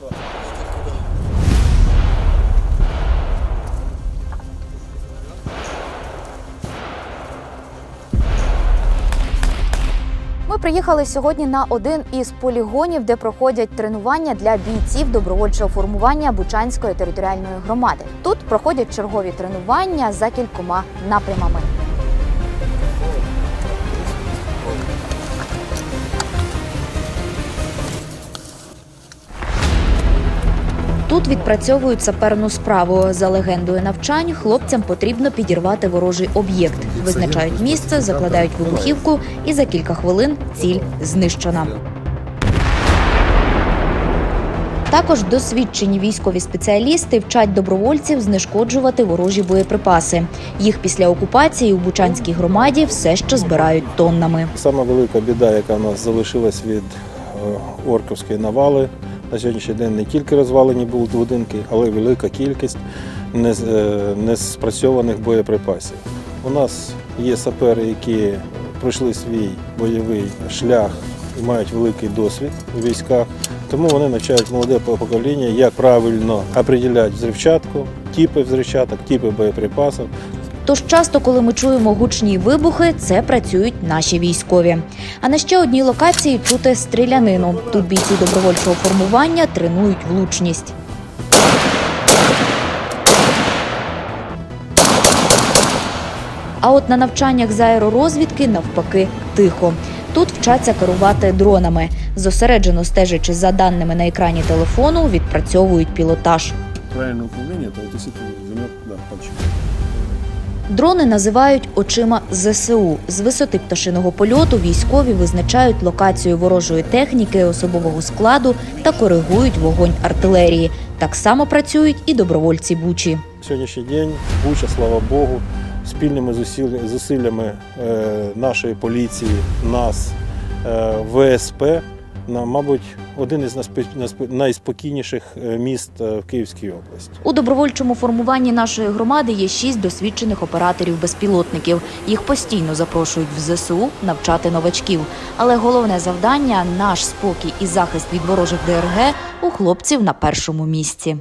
Ми приїхали сьогодні на один із полігонів, де проходять тренування для бійців добровольчого формування Бучанської територіальної громади. Тут проходять чергові тренування за кількома напрямами. Тут відпрацьовують саперну справу. За легендою навчань хлопцям потрібно підірвати ворожий об'єкт. Визначають місце, закладають вибухівку, і за кілька хвилин ціль знищена. Також досвідчені військові спеціалісти вчать добровольців знешкоджувати ворожі боєприпаси. Їх після окупації у Бучанській громаді все ще збирають тоннами. Сама велика біда, яка в нас залишилась від е, орківської навали. На сьогоднішній день не тільки розвалені були будинки, але й велика кількість е, неспрацьованих боєприпасів. У нас є сапери, які пройшли свій бойовий шлях і мають великий досвід у військах. Тому вони навчають молоде покоління, як правильно определяти взривчатку, типи взривчаток, типи боєприпасів, Тож часто, коли ми чуємо гучні вибухи, це працюють наші військові. А на ще одній локації чути стрілянину. Тут бійці добровольчого формування тренують влучність. А от на навчаннях з аеророзвідки навпаки тихо. Тут вчаться керувати дронами. Зосереджено стежачи за даними на екрані телефону, відпрацьовують пілотаж. правильное управление, то действительно да, пальчик. Дрони називають очима ЗСУ. З висоти пташиного польоту військові визначають локацію ворожої техніки, особового складу та коригують вогонь артилерії. Так само працюють і добровольці Бучі. Сьогоднішній день Буча, слава Богу, спільними зусиллями е, нашої поліції, нас, е, ВСП, мабуть, один із найспокійніших е, міст е, в Київській області. У добровольчому формуванні нашої громади є шість досвідчених операторів безпілотників. Їх постійно запрошують в ЗСУ навчати новачків. Але головне завдання наш спокій і захист від ворожих ДРГ у хлопців на першому місці.